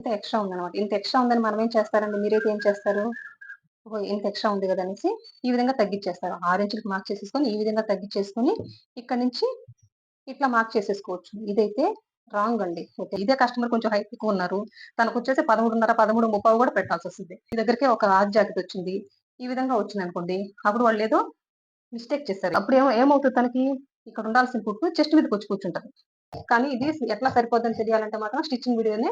ఇంత ఎక్స్ట్రా ఉందన్నమాట. ఇంత ఎక్స్ట్రా ఉందని మనం ఏం చేస్తారండి? మీరైతే ఏం చేస్తారు? ఇంత ఎక్స్ట్రా ఉంది కదా అనేసి ఈ విధంగా తగ్గించేస్తారు. ఆరు ఇంచులకు మార్క్ చేసేసుకొని ఈ విధంగా తగ్గించేసుకొని ఇక్కడ నుంచి ఇట్లా మార్క్ చేసేసుకోవచ్చు. ఇదైతే రాంగ్ అండి. ఓకే ఇదే కస్టమర్ కొంచెం హైట్ ఎక్కువ ఉన్నారు. తనకు వచ్చేసి పదమూడున్నర పదమూడు ముప్పై కూడా పెట్టాల్సి వస్తుంది. మీ దగ్గరికి ఒక ఆజ్ జాకెట్ వచ్చింది. ఈ విధంగా వచ్చింది అనుకోండి. అప్పుడు వాళ్ళు ఏదో మిస్టేక్ చేస్తారు. అప్పుడు ఏమో ఏమవుతుంది తనకి? ఇక్కడ ఉండాల్సిన కుట్టు చెస్ట్ మీదకి వచ్చి కూర్చుంటారు కానీ ఇది ఎట్లా సరిపోద్దని తెలియాలంటే మాత్రం స్టిచ్చింగ్ వీడియోనే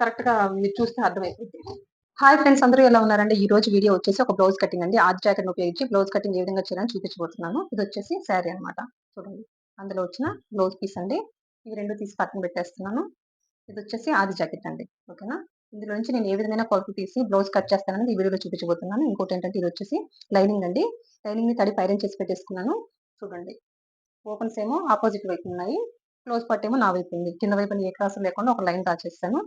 కరెక్ట్గా మీరు చూస్తే అర్థమైపోతుంది. హాయ్ ఫ్రెండ్స్ అందరూ ఎలా ఉన్నారండి? ఈ రోజు వీడియో వచ్చేసి ఒక బ్లౌజ్ కటింగ్ అండి. ఆర్ట్ జాకెట్ ఉపయోగించి బ్లౌజ్ కటింగ్ ఏ విధంగా చేయాలని చూపించబోతున్నాను. ఇది వచ్చేసి శారీ అన్నమాట. చూడండి. అందులో వచ్చిన బ్లౌజ్ పీస్ అండి. ఇవి రెండు తీసి పక్కన పెట్టేస్తున్నాను. ఇది వచ్చేసి ఆది జాకెట్ అండి. ఓకేనా? ఇందులో నుంచి నేను ఏ విధమైన కొలత తీసి బ్లౌజ్ కట్ చేస్తానని ఈ వీడియోలో చూపించబోతున్నాను. ఇంకోటి ఏంటంటే ఇది వచ్చేసి లైనింగ్ అండి. లైనింగ్ని తడి పైరన్ చేసి పెట్టేసుకున్నాను. చూడండి. ఓపెన్స్ ఏమో ఆపోజిట్ వైపు ఉన్నాయి. క్లోజ్ పార్ట్ ఏమో నా వైపు ఉంది. కింద వైపు ఏ క్రాస్ లేకుండా ఒక లైన్ దాచేస్తాను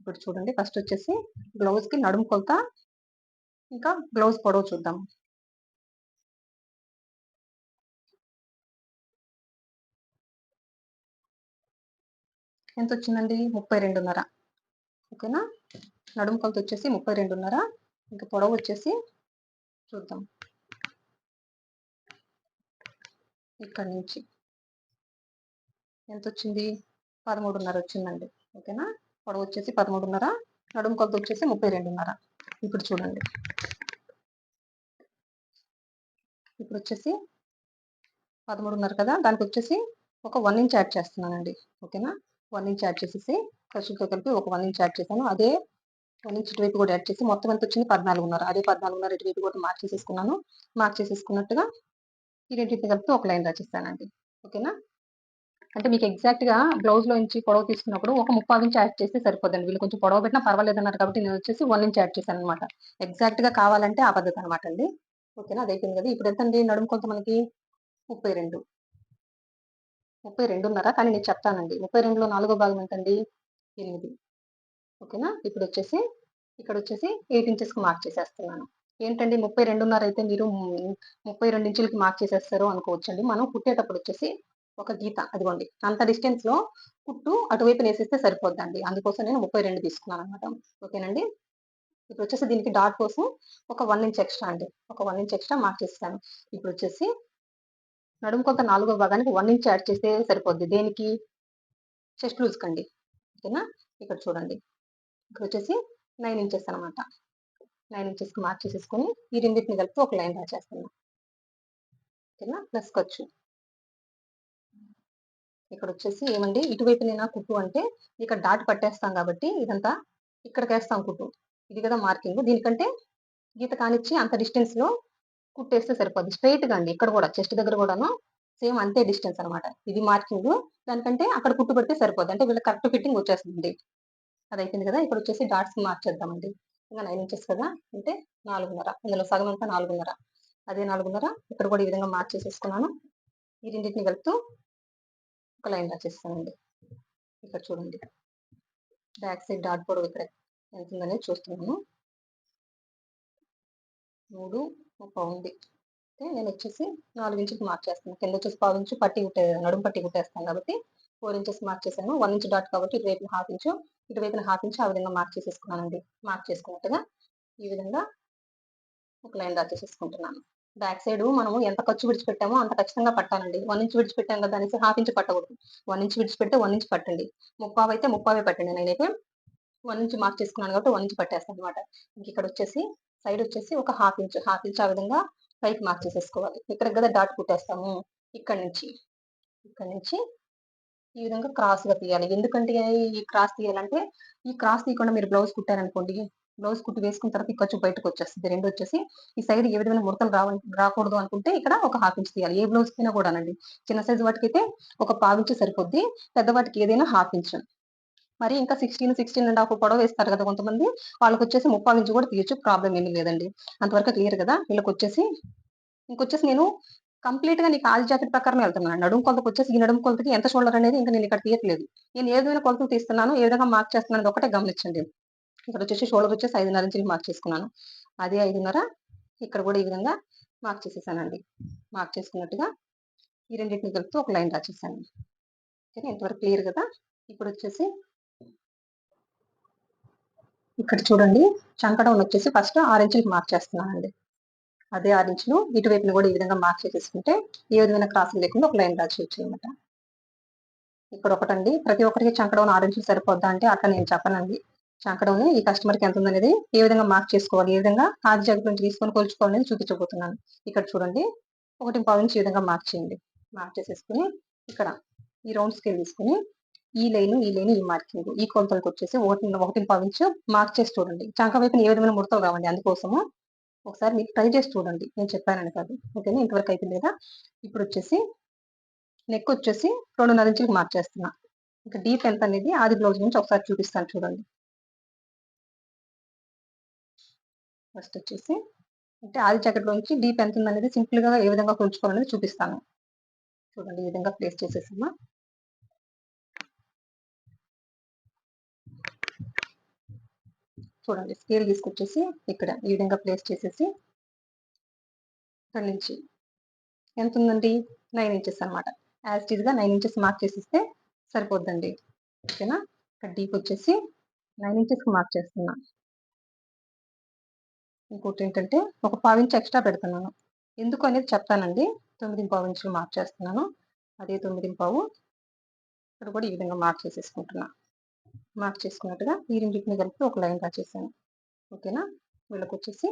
ఇప్పుడు చూడండి ఫస్ట్ వచ్చేసి బ్లౌజ్కి నడుము కొలత ఇంకా బ్లౌజ్ పొడవు చూద్దాం. ఎంత వచ్చిందండి ముప్పై రెండున్నర. ఓకేనా? నడుము కొలత వచ్చేసి ముప్పై రెండున్నర. ఇంకా పొడవు వచ్చేసి చూద్దాం. ఇక్కడ నుంచి. ఎంత వచ్చింది పదమూడున్నర వచ్చిందండి. ఓకేనా? పొడవు వచ్చేసి పదమూడున్నర నడుము కొలత వచ్చేసి ముప్పై రెండున్నర. ఇప్పుడు చూడండి. ఇప్పుడు వచ్చేసి పదమూడున్నర కదా? దానికి వచ్చేసి ఒక వన్ ఇంచ్ యాడ్ చేస్తున్నానండి. ఓకేనా? వన్ ఇంచ్ యాడ్ చేసేసి ఖర్చులతో కలిపి ఒక వన్ ఇంచ్ యాడ్ చేశాను. అదే వన్ ఇంచ్ ఇటువైపు కూడా యాడ్ చేసి మొత్తం ఎంత వచ్చింది? పద్నాలుగున్నర. అదే పద్నాలుగున్నర ఇటువైపు కూడా మార్క్ చేసేసుకున్నాను. మార్క్ చేసేసుకున్నట్టుగా ఈ రెండింటిని కలిపి ఒక లైన్ రాచేస్తానండి ఓకేనా? అంటే మీకు ఎగ్జాక్ట్గా బ్లౌజ్లో నుంచి పొడవు తీసుకున్నప్పుడు ఒక ముప్పై నుంచి యాడ్ చేస్తే సరిపోదండి వీళ్ళు కొంచెం పొడవు పెట్టినా పర్వాలేదు అన్నారు కాబట్టి నేను వచ్చేసి వన్ నుంచి యాడ్ చేశాను అనమాట ఎగ్జాక్ట్గా కావాలంటే ఆ పద్ధతి అనమాట అండి. ఓకేనా అది అయిపోయింది కదా? ఇప్పుడు ఎంత అండి? నడుము కొంత మనకి ముప్పై రెండు. ముప్పై రెండున్నర? కానీ నేను చెప్తానండి. ముప్పై రెండులో నాలుగో భాగం ఎంతండి? ఎనిమిది. ఓకేనా ఇప్పుడు వచ్చేసి ఇక్కడ వచ్చేసి ఎయిట్ ఇంచెస్కి మార్క్ చేసేస్తున్నాను. ఏంటండి? ముప్పై రెండున్నర అయితే మీరు ముప్పై రెండు ఇంచులకి మార్క్ చేసేస్తారు అనుకోవచ్చండి. మనం కుట్టేటప్పుడు వచ్చేసి ఒక గీత అదిగోండి. అంత డిస్టెన్స్లో కుట్టు అటువైపు వేసేస్తే సరిపోద్దండి. అందుకోసం నేను ముప్పై రెండు తీసుకున్నాను అనమాట ఓకేనండి? ఇప్పుడు వచ్చేసి దీనికి డాట్ కోసం ఒక వన్ ఇంచ్ ఎక్స్ట్రా అండి. ఒక వన్ ఇంచ్ ఎక్స్ట్రా మార్క్ చేస్తాను ఇప్పుడు వచ్చేసి నడుము కొంత నాలుగో భాగానికి వన్ ఇంచ్ యాడ్ చేస్తే సరిపోద్ది. దేనికి? చెస్ట్ లూజ్ కండి. ఓకేనా? ఇక్కడ చూడండి. ఇక్కడ వచ్చేసి నైన్ ఇంచెస్ అనమాట నైన్ ఇంచెస్కి మార్క్ చేసేసుకొని ఈ రెండింటిని కలిపి ఒక లైన్ డ్రా చేస్తున్నాను ఓకేనా ప్లస్ ఖర్చు ఇక్కడ వచ్చేసి ఏమండి? ఇటువైపు నేను కుట్టు అంటే ఇక్కడ డాట్ పట్టేస్తాం కాబట్టి ఇదంతా ఇక్కడికి వేస్తాం కుట్టు. ఇది కదా మార్కింగ్. దీనికంటే గీత కానిచ్చి అంత డిస్టెన్స్లో కుట్టేస్తే సరిపోద్ది. స్ట్రైట్గా అండి. ఇక్కడ కూడా చెస్ట్ దగ్గర కూడాను సేమ్ అంతే డిస్టెన్స్ అనమాట. ఇది మార్కింగ్. దానికంటే అక్కడ కుట్టు పెడితే సరిపోద్ది. అంటే వీళ్ళకి కరెక్ట్ ఫిట్టింగ్ వచ్చేస్తుంది అది అయిపోయింది కదా? ఇక్కడ వచ్చేసి డాట్స్ మార్చేద్దామండి. ఇంకా నైన్ ఇంచెస్ కదా? అంటే నాలుగున్నర. ఇందులో సగం అంతా నాలుగున్నర. అదే నాలుగున్నర. ఇక్కడ కూడా ఈ విధంగా మార్చేసేసుకున్నాను. ఈ రెండింటిని కలుపుతూ ఒక లైన్ రాసేస్తానండి ఇక్కడ చూడండి. బ్యాక్ సైడ్ డాట్ పొడవు ఇక్కడ ఎంత ఉందనేది చూస్తున్నాను. మూడు ఒక ఉంది నేను వచ్చేసి నాలుగు ఇంచుకి మార్చేస్తాను. కింద వచ్చేసి పావు ఇంచు పట్టి కుట్టే నడుము పట్టి కుట్టేస్తాను కాబట్టి ఫోర్ ఇంచెస్ మార్క్ చేశాను. వన్ ఇంచ్ డాట్ కాబట్టి ఇటువైపున హాఫ్ ఇంచు ఇటువైపున హాఫ్ ఇంచు ఆ విధంగా మార్క్ చేసేసుకున్నానండి. మార్క్ చేసుకున్నట్టుగా ఈ విధంగా ఒక లైన్ డ్రా చేసేసుకుంటున్నాను. బ్యాక్ సైడ్ మనము ఎంత ఖర్చు విడిచిపెట్టామో అంత ఖచ్చితంగా పట్టాలండి. వన్ ఇంచ్ విడిచిపెట్టాం కదా అనేసి హాఫ్ ఇంచ్ పట్టకూడదు. వన్ ఇంచ్ విడిచిపెడితే వన్ ఇంచ్ పట్టండి. ముప్పావు అయితే ముప్పావే పట్టండి. నేనైతే వన్ ఇంచ్ మార్క్ చేసుకున్నాను కాబట్టి వన్ ఇంచ్ పట్టేస్తాను అనమాట ఇంక ఇక్కడ వచ్చేసి సైడ్ వచ్చేసి ఒక హాఫ్ ఇంచ్ హాఫ్ ఇంచ్ ఆ విధంగా పైకి మార్క్ చేసేసుకోవాలి. ఇక్కడ కదా డాట్ కుట్టేస్తాము. ఇక్కడ నుంచి ఇక్కడ నుంచి ఈ విధంగా క్రాస్గా తీయాలి. ఎందుకంటే ఈ క్రాస్ తీయాలంటే ఈ క్రాస్ తీయకుండా మీరు బ్లౌజ్ కుట్టారనుకోండి బ్లౌజ్ కుట్టి వేసుకున్న తర్వాత ఈ ఖర్చు బయటకు వచ్చేస్తుంది. రెండు వచ్చేసి ఈ సైడ్ ఏ విధమైన ముడతలు రావ రాకూడదు అనుకుంటే ఇక్కడ ఒక హాఫ్ ఇంచ్ తీయాలి. ఏ బ్లౌజ్ అయినా కూడానండి. చిన్న సైజు వాటికి అయితే ఒక పావు సరిపోద్ది. పెద్ద వాటికి ఏదైనా హాఫ్ ఇంచ్ మరి ఇంకా సిక్స్టీన్ సిక్స్టీన్ అండ్ హాఫ్ పొడవ వేస్తారు కదా కొంతమంది. వాళ్ళకి వచ్చేసి ముప్పై ఇంచు కూడా తీయచ్చు. ప్రాబ్లం ఏమీ లేదండి. అంతవరకు క్లియర్ కదా. వీళ్ళకి వచ్చేసి ఇంకొచ్చేసి నేను కంప్లీట్గా నీకు ఆల్ జాకెట్ ప్రకారం వెళ్తున్నాను. నడుము కొలతకు వచ్చేసి ఈ నడుము కొలతకి ఎంత షోల్డర్ అనేది ఇంకా నేను ఇక్కడ తీయట్లేదు. నేను ఏ విధమైన కొలతలు తీస్తున్నాను ఏ విధంగా మార్క్ చేస్తున్నాను ఒకటే గమనించండి. ఇక్కడ వచ్చేసి షోల్డర్ వచ్చేసి ఐదున్నర ఇంచులు మార్క్ చేసుకున్నాను. అదే ఐదున్నర ఇక్కడ కూడా ఈ విధంగా మార్క్ చేసేసానండి. మార్క్ చేసుకున్నట్టుగా ఈ రెండింటిని కలుపుతూ ఒక లైన్ రాసేసాను. ఓకే ఇంతవరకు క్లియర్ కదా? ఇప్పుడు వచ్చేసి ఇక్కడ చూడండి. చంకడం వచ్చేసి ఫస్ట్ ఆరు ఇంచులకి మార్క్ చేస్తున్నానండి. అదే ఆరు ఇంచులు ఇటువైపుని కూడా ఈ విధంగా మార్క్ చేసేసుకుంటే ఏ విధమైన క్రాస్ లేకుండా ఒక లైన్ రాసేయచ్చు అనమాట ఇక్కడ ఒకటండి. ప్రతి ఒక్కరికి చంకడం ఆరు ఇంచులు సరిపోద్దా అంటే అట్లా నేను చెప్పనండి. చంకడం ఈ కస్టమర్కి ఎంత ఉందనేది ఏ విధంగా మార్క్ చేసుకోవాలి ఏ విధంగా ఆది జాగ్రత్త నుంచి తీసుకొని కొలుచుకోవాలని చూపించబోతున్నాను. ఇక్కడ చూడండి. ఒకటి పావు నుంచి ఈ విధంగా మార్క్ చేయండి. మార్క్ చేసేసుకుని ఇక్కడ ఈ రౌండ్ స్కేల్ తీసుకుని ఈ లైన్ ఈ లైన్ ఈ మార్కింగ్ ఈ కొలతలకు వచ్చేసి ఒకటి ఒకటి పావించు మార్క్ చేసి చూడండి. చంక వైపున ఏ విధమైన ముడతలు రావండి అందుకోసము ఒకసారి మీరు ట్రై చేసి చూడండి. నేను చెప్పానని కాదు. ఓకేనా? ఇంతవరకు అయిపోయింది కదా? ఇప్పుడు వచ్చేసి నెక్ వచ్చేసి రెండున్నర ఇంచులకు మార్క్ చేస్తున్నా. ఇంకా డీప్ ఎంత అనేది ఆది బ్లౌజ్ నుంచి ఒకసారి చూపిస్తాను చూడండి. ఫస్ట్ వచ్చేసి అంటే ఆది జాకెట్ నుంచి డీప్ ఎంత ఉందనేది సింపుల్గా ఏ విధంగా కొలుచుకోవాలనేది చూపిస్తాను. చూడండి ఈ విధంగా ప్లేస్ చేసేసామా? చూడండి స్కేల్ తీసుకొచ్చేసి ఇక్కడ ఈ విధంగా ప్లేస్ చేసేసి ఇక్కడ నుంచి ఎంత ఉందండి? నైన్ ఇంచెస్ అనమాట యాజ్గా నైన్ ఇంచెస్ మార్క్ చేసిస్తే సరిపోద్దండి. ఓకేనా ఇక్కడ డీప్ వచ్చేసి నైన్ ఇంచెస్కి మార్క్ చేస్తున్నాను ఇంకోటి ఏంటంటే ఒక పావు ఎక్స్ట్రా పెడుతున్నాను. ఎందుకు అనేది చెప్తానండి. తొమ్మిది పావు ఇంచులు మార్క్ చేస్తున్నాను. అదే తొమ్మిది పావు ఇక్కడ కూడా ఈ విధంగా మార్క్ చేసేసుకుంటున్నా. మార్క్ చేసుకున్నట్టుగా ఈ రెండింటిని కలిపి ఒక లైన్ డ్రా చేశాను. ఓకేనా? వీళ్ళకి వచ్చేసి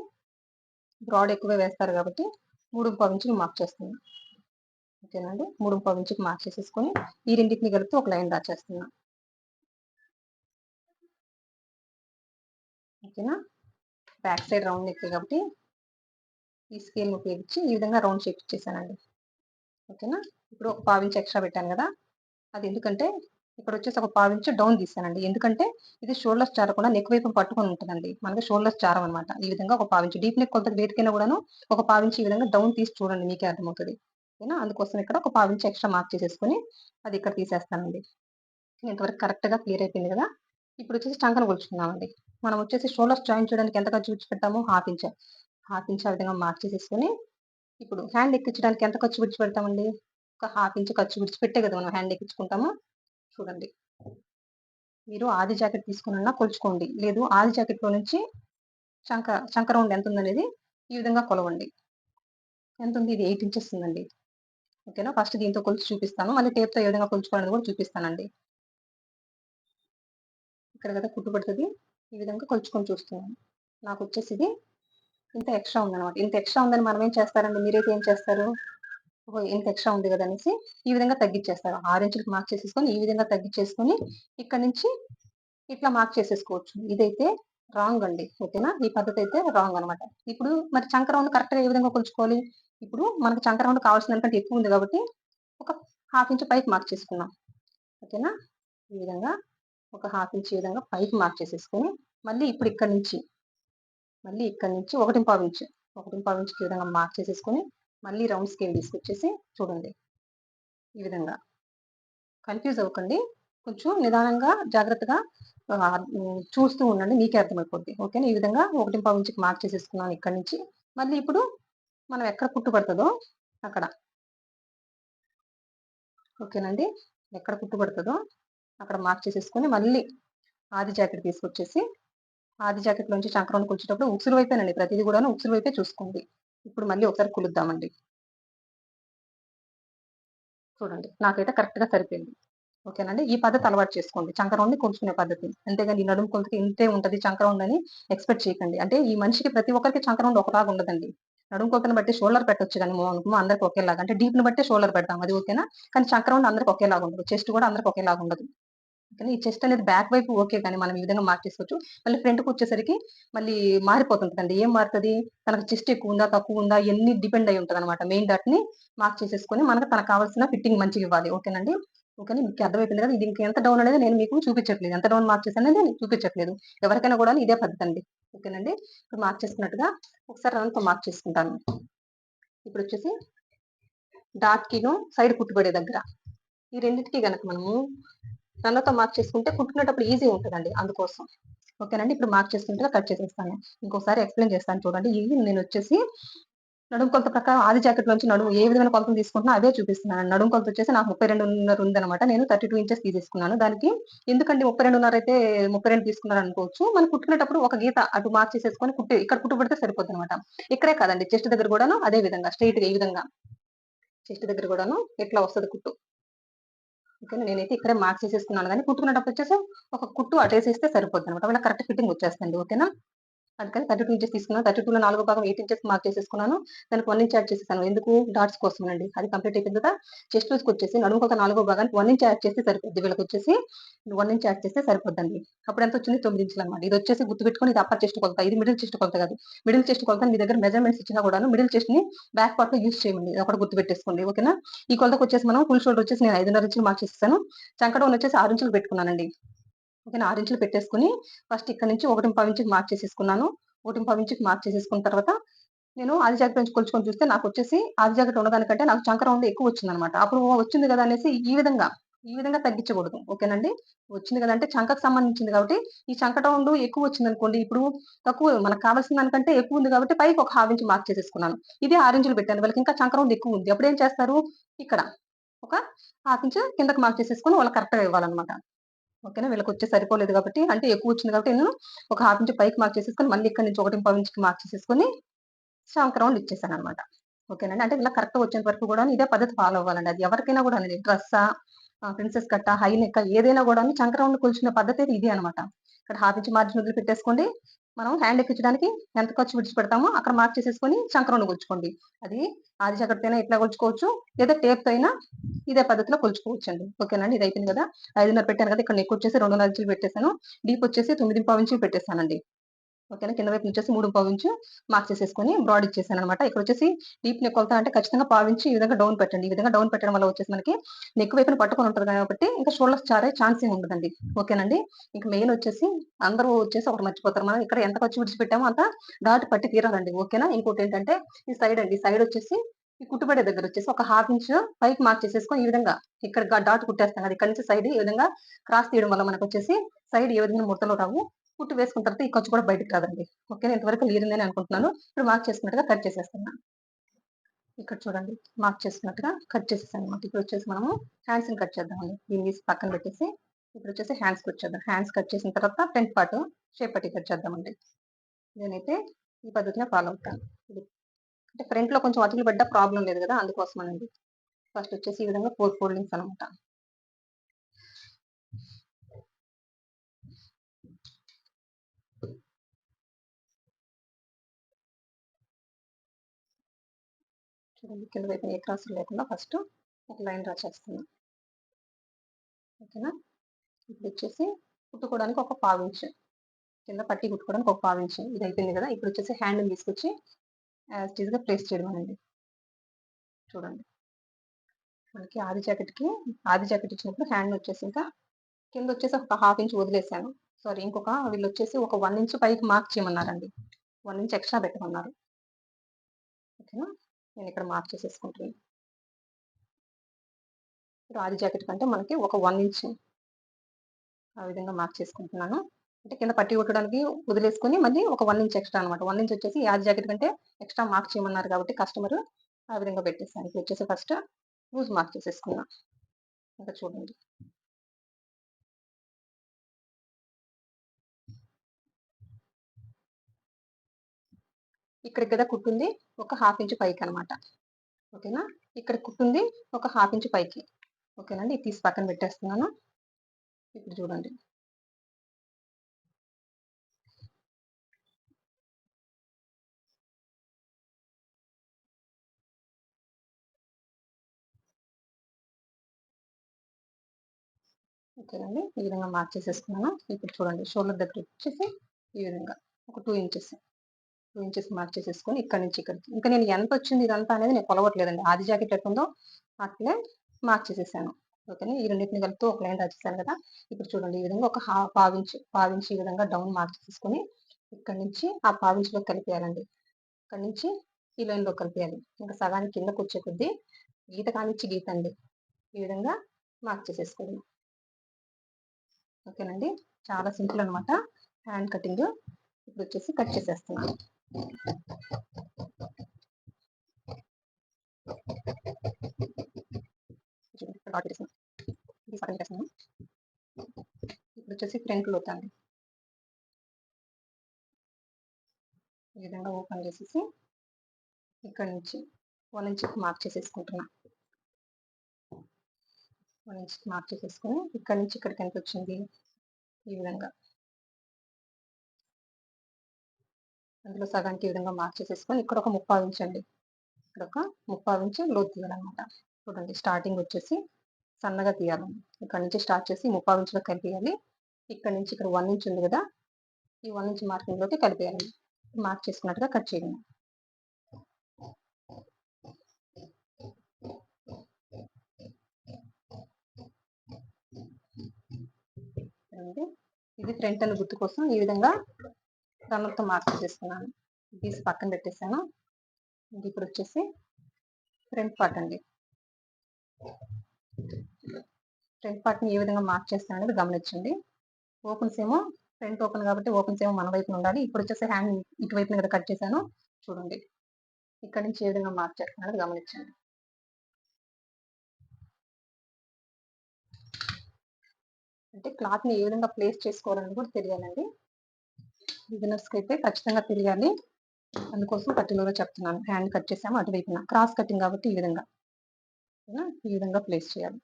బ్రాడ్ ఎక్కువ వేస్తారు కాబట్టి మూడు పావించులు మార్క్ చేస్తున్నాను ఓకేనండి? మూడు పావించులు ఇంచుకి మార్క్ చేసేసుకొని ఈ రెండింటిని కలిపి ఒక లైన్ డ్రా చేస్తున్నా. ఓకేనా? బ్యాక్ సైడ్ రౌండ్ నెక్ కాబట్టి ఈ స్కేల్ ఉపయోగించి ఈ విధంగా రౌండ్ షేప్ ఇచ్చేసానండి. ఓకేనా? ఇప్పుడు ఒక పావు ఎక్స్ట్రా పెట్టాను కదా? అది ఎందుకంటే ఇక్కడ వచ్చేసి ఒక పావు డౌన్ తీసానండి. ఎందుకంటే ఇది షోల్డర్స్ చారకుండా నెక్ వైపు పట్టుకొని ఉంటుందండి. మనకి షోల్డర్స్ చారం అనమాట ఈ విధంగా ఒక పావు డీప్ నెక్ కొంత వేటికైనా కూడాను ఒక పావించి ఈ విధంగా డౌన్ తీసి చూడండి మీకే అర్థమవుతుంది. ఓకేనా? అందుకోసం ఇక్కడ ఒక పావు ఎక్స్ట్రా మార్క్ చేసేసుకొని అది ఇక్కడ తీసేస్తానండి. ఇంతవరకు కరెక్ట్గా క్లియర్ అయిపోయింది కదా? ఇప్పుడు వచ్చేసి చంకన కొలుచుకుందామండి. మనం వచ్చేసి షోల్డర్స్ జాయిన్ చేయడానికి ఎంత ఖర్చు విడిచిపెట్టాము హాఫ్ ఇంచ్. హాఫ్ ఇంచ్ ఆ విధంగా మార్క్ చేసేసుకొని ఇప్పుడు హ్యాండ్ ఎక్కించడానికి ఎంత ఖర్చు విడిచిపెడతామండి ఒక హాఫ్ ఇంచ్ ఖర్చు విడిచిపెట్టే కదా మనం హ్యాండ్ ఎక్కించుకుంటాము. చూడండి. మీరు ఆది జాకెట్ తీసుకున్నా కొలుచుకోండి. లేదు ఆది జాకెట్లో నుంచి చంక చంక రౌండ్ ఎంత ఉందనేది ఈ విధంగా కొలవండి. ఎంత ఉంది? ఇది ఎయిట్ ఇంచెస్ ఉందండి. ఓకేనా? ఫస్ట్ దీంతో కొలిచి చూపిస్తాను. మళ్ళీ టేప్తో ఏ విధంగా కొలుచుకోవాలని కూడా చూపిస్తానండి. ఇక్కడ కదా కుట్టు పడుతుంది. ఈ విధంగా కొలుచుకొని చూస్తున్నాను. నాకు వచ్చేసి ఇది ఇంత ఎక్స్ట్రా ఉందన్నమాట. ఇంత ఎక్స్ట్రా ఉందని మనం ఏం చేస్తారండి? మీరైతే ఏం చేస్తారు? ఇంత ఎక్స్ట్రా ఉంది కదా అనేసి ఈ విధంగా తగ్గించేస్తారు. ఆరు ఇంచులకు మార్క్ చేసేసుకొని ఈ విధంగా తగ్గించేసుకొని ఇక్కడ నుంచి ఇట్లా మార్క్ చేసేసుకోవచ్చు. ఇదైతే రాంగ్ అండి. ఓకేనా? ఈ పద్ధతి అయితే రాంగ్ అనమాట ఇప్పుడు మరి చంక రౌండ్ కరెక్ట్గా ఏ విధంగా కొలుచుకోవాలి? ఇప్పుడు మనకు చంక రౌండ్ కావాల్సిన ఎక్కువ ఉంది కాబట్టి ఒక హాఫ్ ఇంచ్ పైకి మార్క్ చేసుకున్నాం ఓకేనా? ఈ విధంగా ఒక హాఫ్ ఇంచ్ విధంగా పైకి మార్క్ చేసేసుకొని మళ్ళీ ఇప్పుడు ఇక్కడ నుంచి మళ్ళీ ఇక్కడ నుంచి ఒకటి పావు ఇంచ్ ఒకటి పావు ఇంచ్కి ఈ విధంగా మార్క్ చేసేసుకొని మళ్ళీ రౌండ్ స్కేల్ తీసుకొచ్చేసి చూడండి. ఈ విధంగా. కన్ఫ్యూజ్ అవ్వకండి. కొంచెం నిదానంగా జాగ్రత్తగా చూస్తూ ఉండండి. మీకే అర్థమైపోద్ది. ఓకేనా ఈ విధంగా ఒకటి పావు ఇంచుకి మార్క్ చేసేసుకున్నాను ఇక్కడ నుంచి. మళ్ళీ ఇప్పుడు మనం ఎక్కడ పుట్టుపడుతుందో అక్కడ. ఓకేనండి ఎక్కడ పుట్టుపడుతుందో అక్కడ మార్క్ చేసేసుకొని మళ్ళీ ఆది జాకెట్ తీసుకొచ్చేసి ఆది జాకెట్ నుంచి చంక్రాన్ని కూర్చేటప్పుడు ఉక్సులు వైపేనండి. ప్రతిదీ కూడా ఉక్సులు వైపే చూసుకోండి. ఇప్పుడు మళ్ళీ ఒకసారి కులుద్దామండి. చూడండి. నాకైతే కరెక్ట్గా సరిపోయింది. ఓకేనండి? ఈ పద్ధతి అలవాటు చేసుకోండి. చంకరౌండ్ని కొలుచుకునే పద్ధతి. అంతేగాని ఈ నడుము కొంత ఇంతే ఉంటది చంకరౌండ్ అని ఎక్స్పెక్ట్ చేయకండి. అంటే ఈ మనిషికి ప్రతి ఒక్కరికి చంకరౌండ్ ఒకలాగా ఉండదండి. నడుము కొలతను బట్టి షోల్డర్ పెట్టొచ్చు కానీ అనుకుమో అందరికి ఒకేలాగా. అంటే డీప్ని బట్టి షోల్డర్ పెడతాం. అది ఓకేనా? కానీ చంకరౌండ్ అందరికి ఒకేలాగా ఉండదు. చెస్ట్ కూడా అందరికి ఒకేలాగా ఉండదు. కానీ ఈ చెస్ట్ అనేది బ్యాక్ వైపు ఓకే కానీ మనం ఈ విధంగా మార్క్ చేసుకోవచ్చు. మళ్ళీ ఫ్రంట్కి వచ్చేసరికి మళ్ళీ మారిపోతుంటుంది ఏం మారుతుంది? తనకు చెస్ట్ ఎక్కువ ఉందా తక్కువ ఉందా? ఎన్ని డిపెండ్ అయి ఉంటుంది అనమాట మెయిన్ డాట్ని మార్క్ చేసేసుకొని మనకు తనకు కావాల్సిన ఫిట్టింగ్ మంచిగా ఇవ్వాలి. ఓకేనండి? ఓకే మీకు అర్థమైపోయింది కదా? ఇది ఇంకా ఎంత డౌన్ అనేది నేను మీకు చూపించట్లేదు. ఎంత డౌన్ మార్క్ చేశాను అనేది చూపించట్లేదు. ఎవరికైనా కూడా ఇదే పద్ధతి అండి ఓకేనండి? ఇప్పుడు మార్క్ చేసుకున్నట్టుగా ఒకసారి రన్తో మార్క్ చేసుకుంటాను. ఇప్పుడు వచ్చేసి డాట్కిను సైడ్ కుట్టుబడే దగ్గర. ఈ రెండింటికి కనుక మనము రన్నతో మార్క్ చేసుకుంటే కుట్టుకునేటప్పుడు ఈజీ ఉంటుందండి అందుకోసం. ఓకేనండి? ఇప్పుడు మార్క్ చేసుకుంటే కట్ చేసేస్తాను. ఇంకోసారి ఎక్స్ప్లెయిన్ చేస్తాను చూడండి. ఇవి నేను వచ్చేసి నడుము కొలత ప్రకారం ఆది జాకెట్ నుంచి నడుము ఏ విధమైన కొలతలు తీసుకుంటున్నా అవే చూపిస్తున్నాను. నడుము కొలత వచ్చేసి నాకు ముప్పై రెండున్నర ఉందనమాట నేను థర్టీ టూ ఇంచెస్ తీసుకున్నాను దానికి ఎందుకంటే ముప్పై రెండున్నర అయితే ముప్పై రెండు తీసుకున్నాను అనుకోవచ్చు. మనం కుట్టుకునేటప్పుడు ఒక గీత అటు మార్క్ చేసేసుకొని కుట్టి ఇక్కడ కుట్టుబడితే సరిపోద్ది సరిపోతుంది అనమాట ఇక్కడే కాదండి. చెస్ట్ దగ్గర కూడాను అదే విధంగా స్ట్రైట్గా ఈ విధంగా. చెస్ట్ దగ్గర కూడాను ఎట్లా వస్తుంది కుట్టు? ఓకేనా నేనైతే ఇక్కడే మార్క్ చేసేసుకున్నాను. కానీ కుట్టుకునేటప్పుడు వచ్చేసి ఒక కుట్టు అటేసేస్తే సరిపోతుంది అనమాట కరెక్ట్ ఫిట్టింగ్ వచ్చేస్తుంది. ఓకేనా? అందుకని థర్టీ టూ ఇంచెస్ తీసుకున్నాను. థర్టీ టూలో నాలుగో భాగం ఎయిట్ ఇంచెస్ మార్క్ చేసేసుకున్నాను. దానికి వన్ ఇంచ్ యాడ్ చేసేసాను. ఎందుకు? డాట్స్ కోసం అండి. అది కంప్లీట్ అయిపోయింది తర్వాత చెస్ట్ లూస్కి వచ్చేసి నడుము ఒక నాలుగో భాగానికి వన్ ఇంచ్ యాడ్ చేస్తే సరిపోద్ది. వీళ్ళకి వచ్చేసి వన్ ఇంచ్ యాడ్ చేస్తే సరిపోద్దండి. అప్పుడు ఎంత వచ్చింది? తొమ్మిది ఇంచులు అనమాట ఇది వచ్చేసి గుర్తుపెట్టుకుని ఇది అప్పర్ చెస్ట్ కొలత. ఇది మిడిల్ చెస్ట్ కొలత కాదు. మిడిల్ చెస్ట్ కొలత మీ దగ్గర మెజర్మెంట్స్ ఇచ్చినా కూడా మిడిల్ చెస్ట్ని బ్యాక్ పార్ట్లో యూస్ చేయండి ఒకటి గుర్తుపెట్టేసుకోండి ఓకేనా? ఈ కొలతకు వచ్చేసి మనం ఫుల్ షోల్డర్ వచ్చేసి నేను ఐదున్నర ఇంచులు మార్క్ చేస్తాను చంకడం వచ్చేసి ఆరు ఇంచులు పెట్టుకున్నానండి. ఓకేనా ఆరు ఇంచులు పెట్టేసుకుని ఫస్ట్ ఇక్కడ నుంచి ఒకటి పావు ఇంచుకి మార్క్ చేసేసుకున్నాను ఒకటి పావు ఇంచుకి మార్క్ చేసేసుకున్న తర్వాత నేను ఆది జాకెట్ నుంచి కొలుచుకొని చూస్తే నాకు వచ్చేసి ఆది జాకెట్ ఉన్నదానికంటే నాకు చంక రౌండ్ ఎక్కువ వచ్చింది అనమాట అప్పుడు వచ్చింది కదా అనేసి ఈ విధంగా ఈ విధంగా తగ్గించకూడదు. ఓకేనండి? వచ్చింది కదా అంటే చంకకు సంబంధించింది కాబట్టి ఈ చంక రౌండ్ ఎక్కువ వచ్చింది అనుకోండి ఇప్పుడు తక్కువ మనకు కావాల్సిన దానికంటే ఎక్కువ ఉంది కాబట్టి పైకి ఒక హాఫ్ ఇంచ్ మార్క్ చేసేసుకున్నాను. ఇది ఆరెంజ్లు పెట్టాను. వాళ్ళకి ఇంకా చంక రౌండ్ ఎక్కువ ఉంది. అప్పుడు ఏం చేస్తారు? ఇక్కడ ఒక హాఫ్ ఇంచ్ కిందకి మార్క్ చేసేసుకొని వాళ్ళకి కరెక్ట్గా ఇవ్వాలన్నమాట. ఓకేనా? వీళ్ళకి వచ్చే సరిపోలేదు కాబట్టి అంటే ఎక్కువ వచ్చింది కాబట్టి నేను ఒక హాఫ్ ఇంచ్ పైకి మార్క్ చేసేసుకొని మళ్ళీ ఇక్కడ నుంచి ఒకటి పావు ఇంచ్కి మార్క్ చేసేసుకొని స్టాంక్ రౌండ్ ఇచ్చేసాను అనమాట ఓకేనండి అంటే ఇలా కరెక్ట్ వచ్చేంత వరకు కూడా ఇదే పద్ధతి ఫాలో అవ్వాలండి. అది ఎవరికైనా కూడా అండి డ్రెస్సా ప్రిన్సెస్ కట్ట హై నెక్క ఏదైనా కూడా చంక రౌండ్ కొలిచిన పద్ధతి ఇది అనమాట ఇక్కడ హాఫ్ ఇంచ్ మార్జిన్ వదిలి పెట్టేసుకోండి మనం హ్యాండ్ ఎక్కించడానికి ఎంత ఖర్చు విడిచిపెడతామో అక్కడ మార్క్ చేసేసుకొని చంక రౌండ్ కొలుచుకోండి అది ఆది చక్రతైనా ఇట్లా కొలుచుకోవచ్చు లేదా టేప్ అయినా ఇదే పద్ధతిలో కొలుచుకోవచ్చు అండి? ఓకేనండి ఇది అయిపోయింది కదా? ఐదున్నర పెట్టాను కదా? ఇక్కడ నెక్ వచ్చేసి రెండున్నర ఇంచులు పెట్టేశాను. డీప్ వచ్చేసి తొమ్మిది పావు ఇంచులు పెట్టేశానండి. ఓకేనా? కింద వైపు వచ్చేసి మూడు పావించు మార్క్ చేసేసుకొని బ్రాడ్ ఇచ్చేసాను అనమాట ఇక్కడ వచ్చేసి డీప్ నెక్ కొలత అంటే ఖచ్చితంగా పావించి ఈ విధంగా డౌన్ పెట్టండి. ఈ విధంగా డౌన్ పెట్టడం వల్ల వచ్చేసి మనకి నెక్ వైపున పట్టుకొని ఉంటుంది కాబట్టి ఇంకా షోల్డర్స్ చారే ఛాన్స్ ఏమి ఉండదండి. ఓకేనండి? ఇంకా మెయిన్ వచ్చేసి అందరూ వచ్చేసి ఒకటి మర్చిపోతారు. మనం ఇక్కడ ఎంత ఖర్చు విడిచిపెట్టామో అంత డాట్ పట్టి తీరాలండి. ఓకేనా? ఇంకోటి ఏంటంటే ఈ సైడ్ అండి. సైడ్ వచ్చేసి ఈ కుట్టుబడే దగ్గర వచ్చేసి ఒక హాఫ్ ఇంచ్ పైకి మార్క్ చేసేసుకొని ఈ విధంగా ఇక్కడ డాట్ కుట్టేస్తాం కదా ఇక్కడ నుంచి సైడ్ ఈ విధంగా క్రాస్ తీయడం వల్ల మనకు వచ్చేసి సైడ్ ఏ విధంగా ముడతలు రావు. కుట్టు వేసుకున్న తర్వాత ఈ ఖర్చు కూడా బయటకు కాదండి ఓకే ఇంతవరకు క్లియర్ అనుకుంటున్నాను. ఇప్పుడు మార్క్ చేసుకున్నట్టుగా కట్ చేసేస్తున్నాను ఇక్కడ చూడండి మార్క్ చేసుకున్నట్టుగా కట్ చేసేసాను అనమాట ఇప్పుడు వచ్చేసి మనము హ్యాండ్స్ని కట్ చేద్దామండి. దీన్ని తీసి పక్కన పెట్టేసి ఇప్పుడు వచ్చేసి హ్యాండ్స్ కట్ చేద్దాం. హ్యాండ్స్ కట్ చేసిన తర్వాత ఫ్రంట్ పార్ట్ షేప్ పట్టి కట్ చేద్దామండి. నేనైతే ఈ పద్ధతిలో ఫాలో అవుతాను. ఇది అంటే ఫ్రంట్లో కొంచెం అతుకులు పడ్డ ప్రాబ్లం లేదు కదా అందుకోసం అండి ఫస్ట్ వచ్చేసి ఈ విధంగా ఫోర్ ఫోల్డింగ్స్ అనమాట చూడండి కింద వైపు ఏ క్రాసులు లేకుండా ఫస్ట్ ఒక లైన్ డ్రా చేస్తున్నాం. ఓకేనా? ఇప్పుడు వచ్చేసి కుట్టుకోవడానికి ఒక పావించ్ కింద పట్టి కుట్టుకోవడానికి ఒక పావించ్ ఇది అయిపోయింది కదా? ఇప్పుడు వచ్చేసి హ్యాండ్ తీసుకొచ్చి యాజ్గా ప్లేస్ చేయడం అనేది చూడండి. మనకి ఆది జాకెట్కి ఆది జాకెట్ ఇచ్చినప్పుడు హ్యాండ్ వచ్చేసి ఇంకా కింద వచ్చేసి ఒక హాఫ్ ఇంచ్ వదిలేసాను. సారీ ఇంకొక వీళ్ళు వచ్చేసి ఒక వన్ ఇంచ్ పైకి మార్క్ చేయమన్నారండి. వన్ ఇంచ్ ఎక్స్ట్రా పెట్టమన్నారు. ఓకేనా? నేను ఇక్కడ మార్క్ చేసేసుకుంటున్నాను ఆది జాకెట్ కంటే మనకి ఒక వన్ ఇంచ్ ఆ విధంగా మార్క్ చేసుకుంటున్నాను. అంటే కింద పట్టి కొట్టడానికి వదిలేసుకుని మళ్ళీ ఒక వన్ ఇంచ్ ఎక్స్ట్రా అనమాట వన్ ఇంచ్ వచ్చేసి ఆది జాకెట్ కంటే ఎక్స్ట్రా మార్క్ చేయమన్నారు కాబట్టి కస్టమర్ ఆ విధంగా పెట్టేసాను ఇప్పుడు వచ్చేసి ఫస్ట్ లూజ్ మార్క్ చేసేసుకున్నాను ఇంకా చూడండి. ఇక్కడ కదా కుట్టుంది ఒక హాఫ్ ఇంచ్ పైకి అనమాట ఓకేనా? ఇక్కడ కుట్టుంది ఒక హాఫ్ ఇంచ్ పైకి. ఓకేనండి తీసి పక్కన పెట్టేస్తున్నాను. ఇప్పుడు చూడండి. ఓకేనండి ఈ విధంగా మార్చేసేసుకున్నాను. ఇప్పుడు చూడండి. షోల్డర్ దగ్గర వచ్చేసి ఈ విధంగా. ఒక టూ ఇంచెస్. ఇంచెస్ మార్క్ చేసేసుకొని ఇక్కడ నుంచి ఇక్కడికి. ఇంకా నేను ఎంత వచ్చింది ఇదంతా అనేది నేను కొలవట్లేదండి. ఆది జాకెట్ ఎట్లుందో అట్లే మార్క్ చేసేసాను. ఓకేనా? ఈ రెండింటిని కలుపుతూ ఒక లైన్ రాసేసాను కదా? ఇప్పుడు చూడండి ఈ విధంగా ఒక పావించి పావించి ఈ విధంగా డౌన్ మార్క్ చేసుకొని ఇక్కడ నుంచి ఆ పావించిలో కలిపేయాలండి. ఇక్కడ నుంచి ఈ లైన్లో కలిపేయాలి. ఇంకా సగానికి కిందకు వచ్చే కొద్దీ గీత కానిచ్చి గీత అండి. ఈ విధంగా మార్క్ చేసేసుకోండి. ఓకేనండి? చాలా సింపుల్ అనమాట హ్యాండ్ కటింగ్ ఇప్పుడు వచ్చేసి కట్ చేసేస్తున్నాను. డాట్ ఇప్పుడు వచ్చేసి ఫ్రంట్ లోత్ ఈ విధంగా ఓపెన్ చేసేసి ఇక్కడ నుంచి వన్ ఇంచ్ మార్క్ చేసేసుకుంటున్నా. వన్ ఇంచ్ మార్క్ చేసేసుకుని ఇక్కడ నుంచి ఇక్కడికి ఎంత వచ్చింది? ఈ విధంగా. అందులో సగానికి ఈ విధంగా మార్క్ చేసేసుకొని ఇక్కడ ఒక ముప్పావు ఇంచ్ అండి. ఇక్కడ ఒక ముప్పావు ఇంచ్ లోతు తీయాలన్నమాట. చూడండి స్టార్టింగ్ వచ్చేసి సన్నగా తీయాలండి ఇక్కడ నుంచి స్టార్ట్ చేసి ముప్పావు ఇంచులో కలిపేయాలి. ఇక్కడ నుంచి ఇక్కడ వన్ ఇంచ్ ఉంది కదా ఈ వన్ ఇంచ్ మార్కింగ్లోకి కలిపేయాలి. మార్క్ చేసుకున్నట్టుగా కట్ చేయండి. ఇది ఫ్రంట్ అని గుర్తు కోసం ఈ విధంగా కలర్తో మార్క్ చేసుకున్నాను తీసి పక్కన పెట్టేశాను ఇప్పుడు వచ్చేసి ఫ్రంట్ పార్ట్ అండి. ఫ్రంట్ పార్ట్ని ఏ విధంగా మార్క్ చేస్తాను అనేది గమనించండి. ఓపెన్స్ ఏమో ఫ్రంట్ ఓపెన్ కాబట్టి ఓపెన్స్ ఏమో మన వైపున ఉండాలి. ఇప్పుడు వచ్చేసి హ్యాండ్ ఇటువైపున కదా కట్ చేశాను. చూడండి. ఇక్కడ నుంచి ఏ విధంగా మార్క్ చేస్తాను గమనించండి. అంటే క్లాత్ని ఏ విధంగా ప్లేస్ చేసుకోవాలని కూడా తెలియాలండి. బిగినర్స్కి అయితే ఖచ్చితంగా తెలియాలి. అందుకోసం పర్టికులర్గా చెప్తున్నాను. హ్యాండ్ కట్ చేసాము అటువైపున. క్రాస్ కటింగ్ కాబట్టి ఈ విధంగా. ఈ విధంగా ప్లేస్ చేయాలి.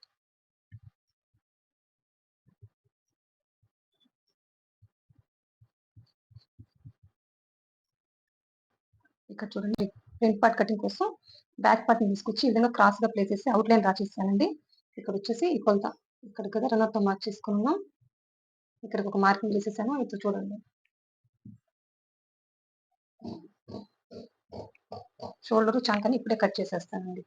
ఇక్కడ చూడండి. ఫ్రంట్ పార్ట్ కటింగ్ కోసం బ్యాక్ పార్ట్ని తీసుకొచ్చి ఈ విధంగా క్రాస్గా ప్లేస్ చేసి అవుట్లైన్ డ్రా చేస్తానండి ఇక్కడ వచ్చేసి ఈ కొలత ఇక్కడ కదా రన్నర్తో మార్క్ చేసుకున్నాం. ఇక్కడ ఒక మార్కింగ్ చేసేసాను ఇప్పుడు చూడండి. షోల్డర్ చంకని ఇప్పుడే కట్ చేసేస్తానండి.